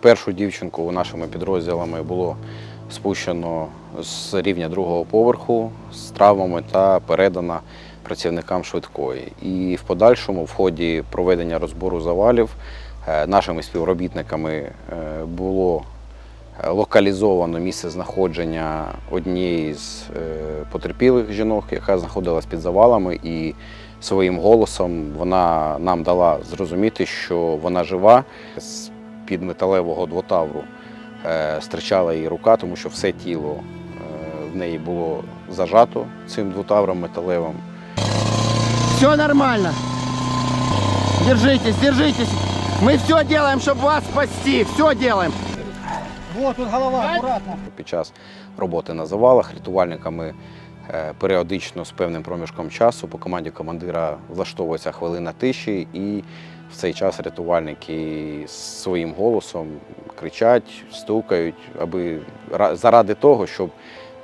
Першу дівчинку нашими підрозділами було спущено з рівня другого поверху з травмами та передана працівникам швидкої. І в подальшому, в ході проведення розбору завалів, е, нашими співробітниками е, було локалізовано місце знаходження однієї з е, потерпілих жінок, яка знаходилась під завалами, і своїм голосом вона нам дала зрозуміти, що вона жива. З під металевого двотавру е, стирчала її рука, тому що все тіло е, в неї було зажато цим двотавром металевим. Все нормально. Держитесь, держитесь. Мы все делаем, чтобы вас спасти. Все делаем. Вот тут голова, аккуратно. Під час роботи на завалах рятувальниками е, періодично з певним проміжком часу по команді командира влаштовується хвилина тиші, і в цей час рятувальники своїм голосом кричать, стукають, аби заради того, щоб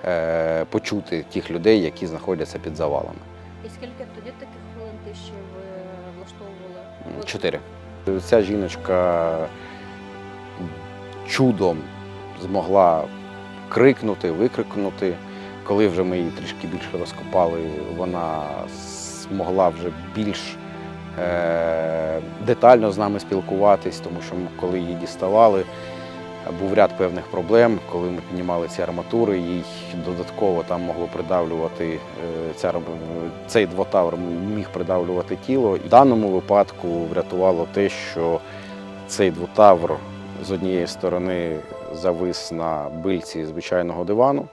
е, почути тих людей, які знаходяться під завалами. І скільки тоді таких хвилин тиші ви влаштовували? Чотири. Ця жіночка чудом змогла крикнути, викрикнути. Коли вже ми її трішки більше розкопали, вона змогла вже більш е- детально з нами спілкуватись, тому що коли її діставали, був ряд певних проблем. Коли ми піднімали ці арматури, їй додатково там могло придавлювати е, ця, цей двотавр міг придавлювати тіло. В даному випадку врятувало те, що цей двотавр з однієї сторони завис на бильці звичайного дивану,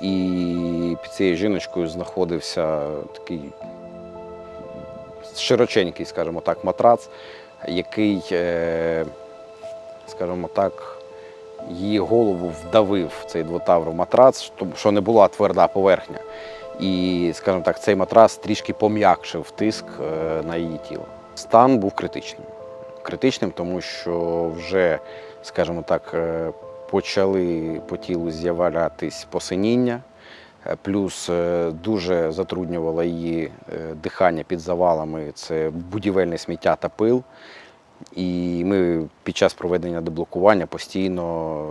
і під цією жіночкою знаходився такий широченький, скажімо так, матрац, який, е, скажімо так, її голову вдавив цей двотавр матрац, що не була тверда поверхня. І, скажімо так, цей матрас трішки пом'якшив тиск е, на її тіло. Стан був критичним. Критичним, тому що вже, скажімо так, е, почали по тілу з'являтись посиніння, е, плюс е, дуже затруднювало її дихання під завалами це будівельне сміття та пил. І ми під час проведення деблокування постійно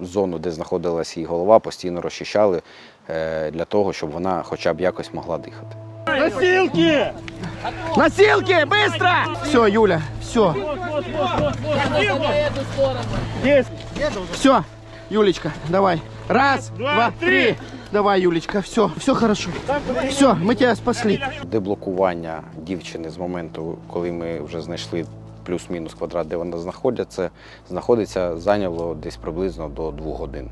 зону, де знаходилась її голова, постійно розчищали для того, щоб вона хоча б якось могла дихати. Носилки! Носилки, быстро! Все, Юля, все. Все, Юлечка, давай. Раз, Два, два, три. три. Давай, Юлечка, все, все хорошо. Все, мы тебя спасли. Деблокування дівчини з моменту, коли ми вже знайшли плюс-мінус квадрат, де вона знаходиться, знаходиться, зайняло десь приблизно до двох годин,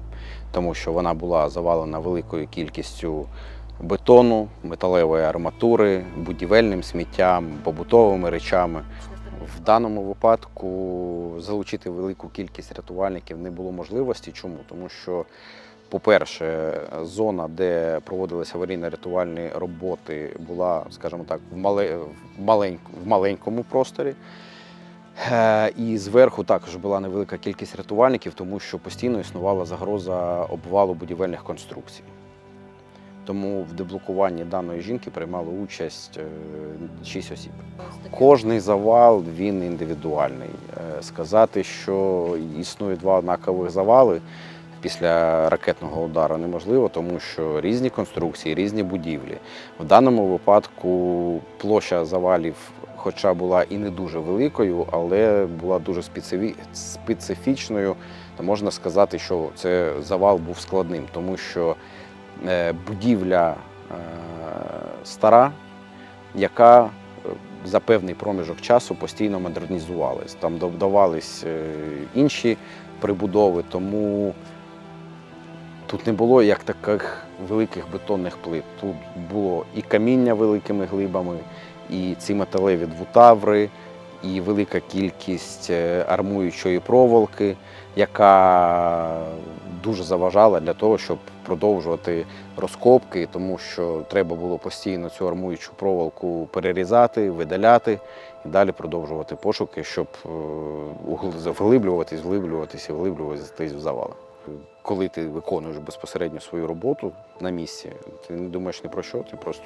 тому що вона була завалена великою кількістю бетону, металевої арматури, будівельним сміттям, побутовими речами. В даному випадку залучити велику кількість рятувальників не було можливості. Чому? Тому що, по-перше, зона, де проводилися аварійно-рятувальні роботи, була, скажімо так, в, мале, в, маленьк, в маленькому просторі. Е, І зверху також була невелика кількість рятувальників, тому що постійно існувала загроза обвалу будівельних конструкцій. Тому в деблокуванні даної жінки приймало участь е, шість осіб. Кожний завал він індивідуальний. Е, Сказати, що існує два однакових завали після ракетного удару неможливо, тому що різні конструкції, різні будівлі. В даному випадку площа завалів, хоча була і не дуже великою, але була дуже специфічною. То можна сказати, що це завал був складним, тому що будівля е, стара, яка е, за певний проміжок часу постійно модернізувалась. Там додавались е, інші прибудови, тому тут не було як таких великих бетонних плит. Тут було і каміння великими глибами, і ці металеві двутаври, і велика кількість е, армуючої проволоки, яка дуже заважала для того, щоб продовжувати розкопки, тому що треба було постійно цю армуючу проволоку перерізати, видаляти і далі продовжувати пошуки, щоб е, вглиблюватись, вглиблюватись і вглиблюватись в завали. Коли ти виконуєш безпосередньо свою роботу на місці, ти не думаєш ні про що, ти просто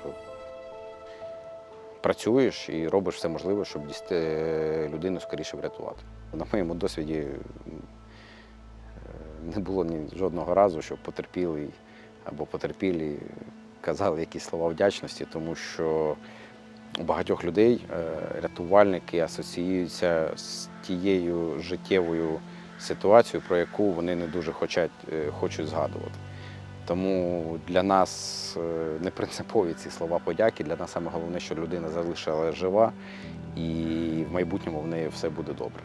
працюєш і робиш все можливе, щоб дійти людину скоріше врятувати. На моєму досвіді е, не було ні жодного разу, щоб потерпілий або потерпілі казали якісь слова вдячності, тому що у багатьох людей е, рятувальники асоціюються з тією життєвою ситуацією, про яку вони не дуже хочуть, е, хочуть згадувати. Тому для нас е, не принципові ці слова подяки. Для нас саме головне, що людина залишилася жива, і в майбутньому в неї все буде добре.